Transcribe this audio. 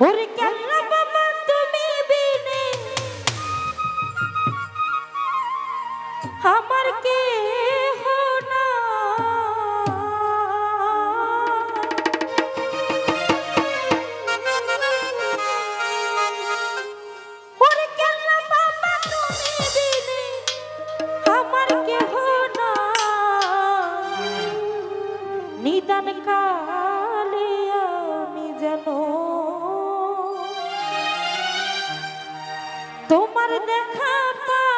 ওরে কেল্লা বাবা তুমি বিনে। আমার কে না। ওরে কেল্লা বাবা তুমি বিনে। আমার কে তোমার দেখা পা